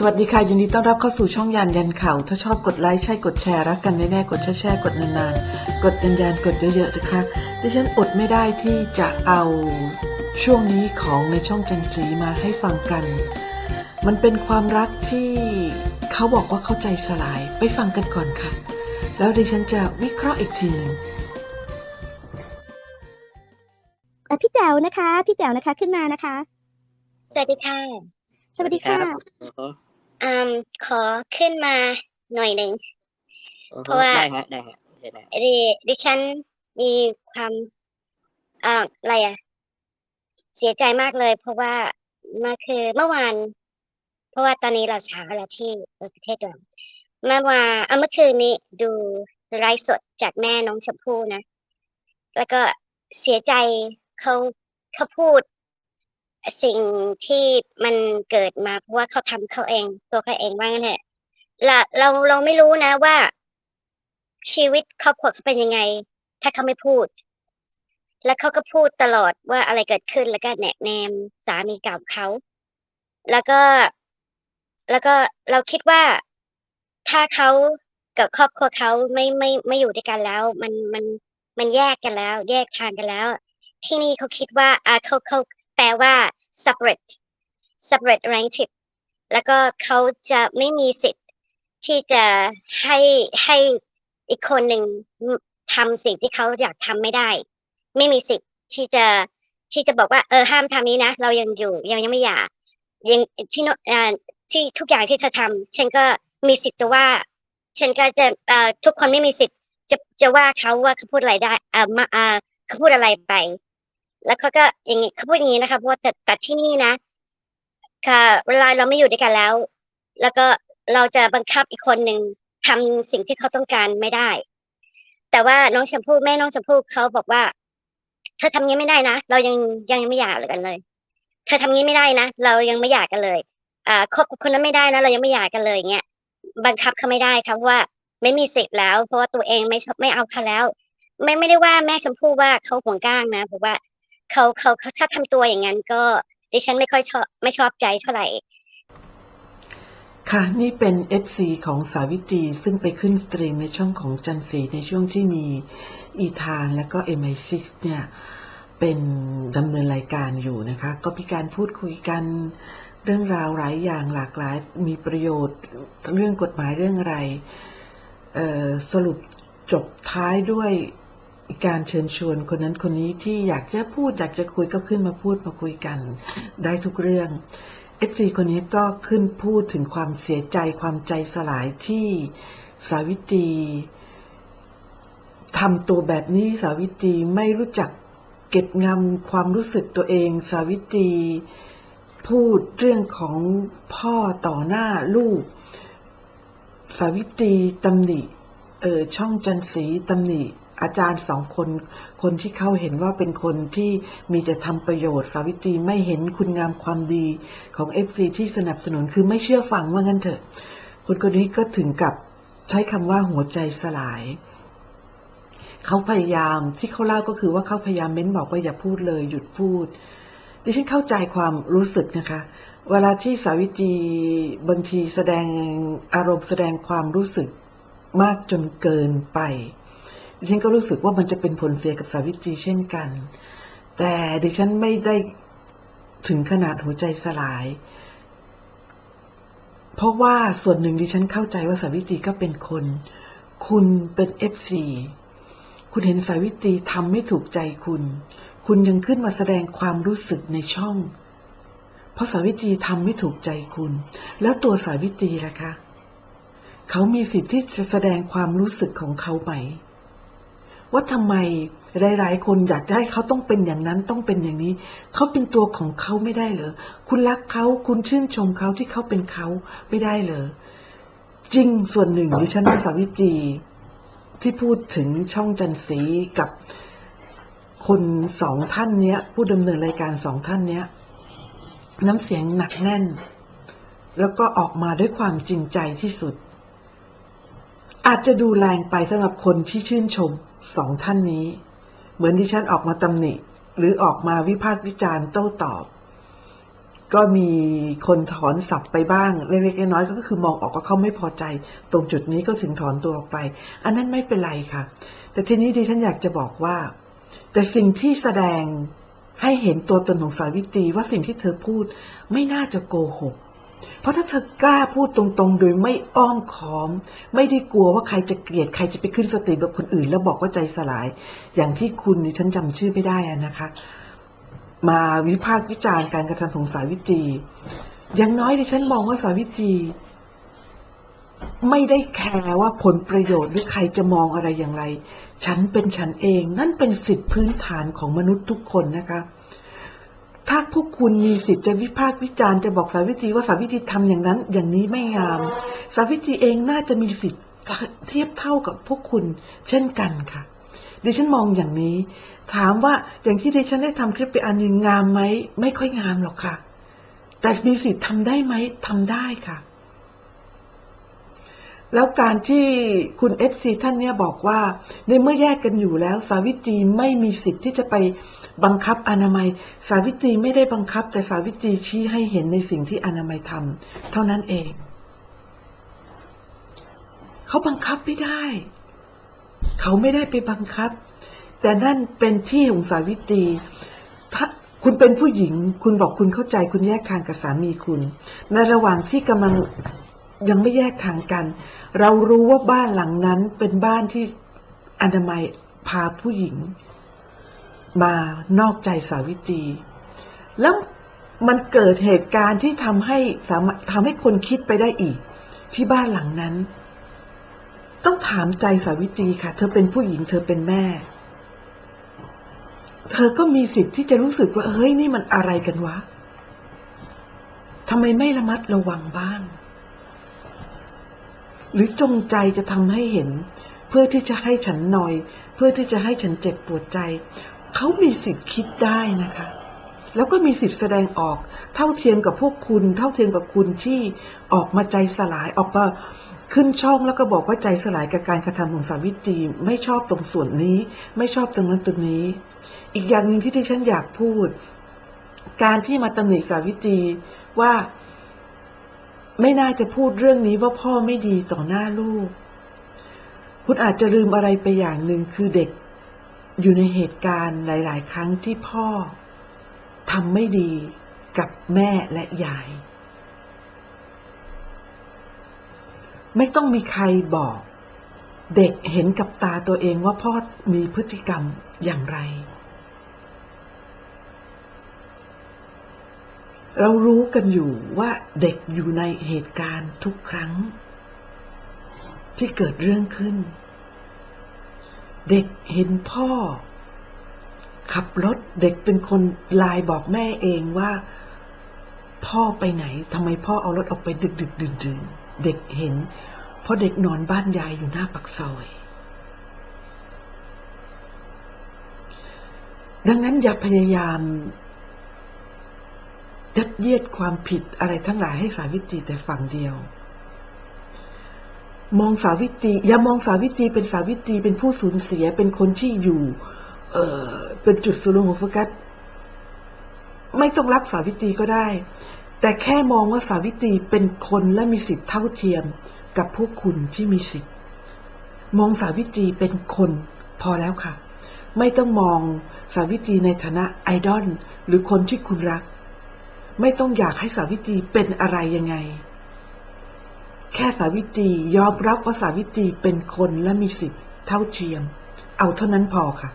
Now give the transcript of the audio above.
สวัสดีค่ะ ยินดีต้อนรับเข้าสู่ช่องยานยันข่าว ถ้าชอบกดไลค์ใช่กดแชร์รักกันแน่ๆกดแชร์แชร์กดนานๆ กดยันยันกดเยอะๆนะคะดิฉันอดไม่ได้ที่จะเอาช่วงนี้ของในช่องจันทรีมาให้ฟังกัน มันเป็นความรักที่เขาบอกว่าเข้าใจสลายไปฟังกันก่อนค่ะ แล้วดิฉันจะวิเคราะห์อีกทีหนึงเอ่อพี่แจ๋วนะคะ พี่แจ๋วนะคะขึ้นมานะคะ สวัสดีค่ะ สวัสดีค่ะ อืมขอขึ้นมาหน่อยหนึ่งอือเพฮึราะว่า ได้ฮะได้ฮะเชิญนะดิดิฉันมีความอ่าอะไรอะเสียใจมากเลย เพราะว่ามาคือเมื่อวาน เพราะว่าตอนนี้เราเช้าแล้วที่ประเทศเราเมื่อวานเอาเมื่อคืนนี้ดูไลฟ์สดจากแม่น้องชมพู่นะ แล้วก็เสียใจเขาเขาพูด สิ่งที่มันเกิดมาเพราะว่าเขาทำเขาเอง ตัวเขาเองว่างั้นเถอะเราเราเราไม่รู้นะว่า ชีวิตครอบครัวเขาเป็นยังไง ถ้าเขาไม่พูด แล้วเขาก็พูดตลอดว่าอะไรเกิดขึ้นแล้วก็แนะแนมสามีเก่าเขาแล้วก็ แล้วก็เราคิดว่าถ้าเขากับครอบครัวเขาไม่ไม่ไม่อยู่ด้วยกันแล้ว มันมันมันแยกกันแล้ว แยกทางกันแล้ว ที่นี่เขาคิดว่าอ่าเขาเขา แปลว่า separate separate relationship แล้วก็เขาจะไม่มีสิทธิ์ที่จะให้ให้อีกคนหนึ่งทำสิ่งที่เขาอยากทำไม่ได้ ไม่มีสิทธิ์ที่จะที่จะบอกว่าเออห้ามทำนี้นะ เรายังอยู่ยังยังไม่หย่ายังที่โนอ่าที่ทุกอย่างที่เธอทำฉันก็มีสิทธิ์จะว่าฉันก็จะเอ่อทุกคนไม่มีสิทธิ์จะจะว่าเขาว่าเขาพูดอะไรได้เอ่อมาอ่าเขาพูดอะไรไป แล้วเขาก็อย่างงี้เขาพูดอย่างนี้นะคะเพราะว่าแต่แต่ที่นี่นะ ค่ะ เวลาเราไม่อยู่ด้วยกันแล้ว แล้วก็เราจะบังคับอีกคนหนึ่งทำสิ่งที่เขาต้องการไม่ได้ แต่ว่าน้องชมพู่แม่น้องชมพู่เขาบอกว่า เธอทำงี้ไม่ได้นะ เรายังยังไม่หย่ากันเลย เธอทำงี้ไม่ได้นะ เรายังไม่หย่ากันเลย อ่าคบกับคนนั้นไม่ได้นะเรายังไม่หย่ากันเลยเงี้ยบังคับเขาไม่ได้ครับว่าไม่มีสิทธิ์แล้ว เพราะว่าตัวเองไม่ชอบไม่เอาเขาแล้ว ไม่ไม่ได้ว่าแม่ชมพู่ว่าเขาห่วงก้างนะผมว่า เขาเขาเขาถ้าทำตัวอย่างนั้นก็ดิฉันไม่ค่อยชอบไม่ชอบใจเท่าไหร่ ค่ะ นี่เป็น FC ของสาวิตรีซึ่งไปขึ้นสตรีมในช่องของจันทรีในช่วงที่มีอีธานและก็เอ MI6 เนี่ยเป็นดำเนินรายการอยู่นะคะ ก็มีการพูดคุยกันเรื่องราวหลายอย่างหลากหลายมีประโยชน์เรื่องกฎหมายเรื่องอะไรสรุปจบท้ายด้วย การเชิญชวนคนนั้นคนนี้ที่อยากจะพูดอยากจะคุยก็ขึ้นมาพูดมาคุยกัน ได้ทุกเรื่อง FC คนนี้ก็ขึ้นพูดถึงความเสียใจความใจสลายที่สาวิตรีทำตัวแบบนี้สาวิตรีไม่รู้จักเก็บงำความรู้สึกตัวเอง สาวิตรีพูดเรื่องของพ่อต่อหน้าลูก สาวิตรีตำหนิเออช่องจันสีตำหนิ อาจารย์สองคน คนที่เขาเห็นว่าเป็นคนที่มีแต่ทำประโยชน์ สาวิตรีไม่เห็นคุณงามความดีของเอฟซีที่สนับสนุนคือไม่เชื่อฟังว่างั้นเถอะ คนคนนี้ก็ถึงกับใช้คำว่าหัวใจสลายเขาพยายามที่เขาเล่าก็คือว่าเขาพยายามเม้นบอกว่าอย่าพูดเลยหยุดพูดดิฉันเข้าใจความรู้สึกนะคะ เวลาที่สาวิตรีบางทีแสดงอารมณ์แสดงความรู้สึกมากจนเกินไป ดิฉันก็รู้สึกว่ามันจะเป็นผลเสียกับสาวิตรีเช่นกัน แต่ดิฉันไม่ได้ถึงขนาดหัวใจสลาย เพราะว่าส่วนหนึ่งดิฉันเข้าใจว่าสาวิตรีก็เป็นคน คุณเป็นเอฟซีคุณเห็นสาวิตรีทำไม่ถูกใจคุณ คุณยังขึ้นมาแสดงความรู้สึกในช่อง เพราะสาวิตรีทำไม่ถูกใจคุณ แล้วตัวสาวิตรีล่ะคะ เขามีสิทธิ์ที่จะแสดงความรู้สึกของเขาไหม ว่าทำไมหลาย ๆ คนอยากจะให้เขาต้องเป็นอย่างนั้นต้องเป็นอย่างนี้ เขาเป็นตัวของเขาไม่ได้เหรอคุณรักเขาคุณชื่นชมเขาที่เขาเป็นเขาไม่ได้เหรอจริงส่วนหนึ่งดิฉันว่าสาวิตรีที่พูดถึงช่องจันสีกับคนสองท่านเนี้ย ผู้ดำเนินรายการสองท่านเนี้ย น้ำเสียงหนักแน่น แล้วก็ออกมาด้วยความจริงใจที่สุด อาจจะดูแรงไปสำหรับคนที่ชื่นชมสองท่านนี้ เหมือนที่ฉันออกมาตำหนิ หรือออกมาวิพากษ์วิจารณ์โต้ตอบ ก็มีคนถอนสับไปบ้างเล็กๆน้อยๆก็คือมองออกว่าเขาไม่พอใจ ตรงจุดนี้ก็ถึงถอนตัวออกไป อันนั้นไม่เป็นไรค่ะ แต่ทีนี้ดิฉันอยากจะบอกว่า แต่สิ่งที่แสดงให้เห็นตัวตนของสาวิตรีว่าสิ่งที่เธอพูดไม่น่าจะโกหก เพราะถ้าเธอกล้าพูดตรงๆ โดยไม่อ้อมค้อม ไม่ได้กลัวว่าใครจะเกลียดใครจะไปขึ้นสติแบบคนอื่น แล้วบอกว่าใจสลาย อย่างที่คุณดิฉันจำชื่อไม่ได้นะคะ มาวิพากษ์วิจารณ์การกระทำของสาวิตรีอย่างน้อยดิฉันมองว่าสาวิตรีไม่ได้แคร์ว่าผลประโยชน์หรือใครจะมองอะไรอย่างไร ฉันเป็นฉันเอง นั่นเป็นสิทธิพื้นฐานของมนุษย์ทุกคนนะคะ ถ้าพวกคุณมีสิทธิ์จะวิพากษ์วิจารณ์จะบอกสาวิตรีว่าสาวิตรีทำอย่างนั้น อย่างนี้ไม่งาม สาวิตรีเองน่าจะมีสิทธิ์เทียบเท่ากับพวกคุณ เช่นกันค่ะ ดิฉันมองอย่างนี้ ถามว่าอย่างที่ดิฉันได้ทำคลิปไปอันนึงงามไหมไม่ค่อยงามหรอกค่ะ แต่มีสิทธิ์ทำได้ไหมทำได้ค่ะ แล้วการที่คุณเอฟซีท่านเนี้ยบอกว่า ในเมื่อแยกกันอยู่แล้ว สาวิตรีไม่มีสิทธิ์ที่จะไปบังคับอนามัย สาวิตรีไม่ได้บังคับ แต่สาวิตรีชี้ให้เห็นในสิ่งที่อนามัยทำเท่านั้นเองเขาบังคับไม่ได้ เขาไม่ได้ไปบังคับ แต่นั่นเป็นที่ของสาวิตรีถ้าคุณเป็นผู้หญิง คุณบอกคุณเข้าใจ คุณแยกทางกับสามีคุณ ในระหว่างที่กำลังยังไม่แยกทางกัน เรารู้ว่าบ้านหลังนั้นเป็นบ้านที่อนามัยพาผู้หญิง มานอกใจสาวิตรีแล้วมันเกิดเหตุการณ์ที่ทำให้สามารถทำให้คนคิดไปได้อีก ที่บ้านหลังนั้น ต้องถามใจสาวิตรีค่ะ เธอเป็นผู้หญิง เธอเป็นแม่ เธอก็มีสิทธิ์ที่จะรู้สึกว่าเฮ้ยนี่มันอะไรกันวะทำไมไม่ระมัดระวังบ้าง หรือจงใจจะทำให้เห็น เพื่อที่จะให้ฉันหนอย เพื่อที่จะให้ฉันเจ็บปวดใจ เขามีสิทธิ์คิดได้นะคะ แล้วก็มีสิทธิ์แสดงออก เท่าเทียมกับพวกคุณ เท่าเทียมกับคุณที่ออกมาใจสลายออกมาขึ้นช่องแล้วก็บอกว่าใจสลายกับการกระทำของสาวิตรีไม่ชอบตรงส่วนนี้ ไม่ชอบตรงนั้นตรงนี้ อีกอย่างหนึ่งที่ที่ฉันอยากพูด การที่มาตำหนิสาวิตรีว่า ไม่น่าจะพูดเรื่องนี้ว่าพ่อไม่ดีต่อหน้าลูก คุณอาจจะลืมอะไรไปอย่างหนึ่งคือเด็ก อยู่ในเหตุการณ์หลาย ๆ ครั้งที่พ่อทำไม่ดีกับแม่และยาย ไม่ต้องมีใครบอก เด็กเห็นกับตาตัวเองว่าพ่อมีพฤติกรรมอย่างไร เรารู้กันอยู่ว่าเด็กอยู่ในเหตุการณ์ทุกครั้ง ที่เกิดเรื่องขึ้น เด็กเห็นพ่อ ขับรถเด็กเป็นคนไลน์บอกแม่เองว่า พ่อไปไหนทำไมพ่อเอารถออกไปดึกดึกดื่นดื่นเด็กเห็น เพราะเด็กนอนบ้านยายอยู่หน้าปักซอย ดังนั้นอย่าพยายาม ยัดเยียดความผิดอะไรทั้งหลายให้สาวิตรีแต่ฝั่งเดียว มองสาวิตรีอย่ามองสาวิตรีเป็นสาวิตรีเป็นผู้สูญเสียเป็นคนที่อยู่ เออเป็นจุดสูงของโฟกัสไม่ต้องรักสาวิตรีก็ได้ แต่แค่มองว่าสาวิตรีเป็นคนและมีสิทธิ์เท่าเทียมกับพวกคุณที่มีสิทธิ์ มองสาวิตรีเป็นคนพอแล้วค่ะ ไม่ต้องมองสาวิตรีในฐานะไอดอลหรือคนที่คุณรัก ไม่ต้องอยากให้สาวิตรีเป็นอะไรยังไง แค่สาวิตรียอมรับว่าสาวิตรีเป็นคนและมีสิทธิ์เท่าเทียม เอาเท่านั้นพอค่ะ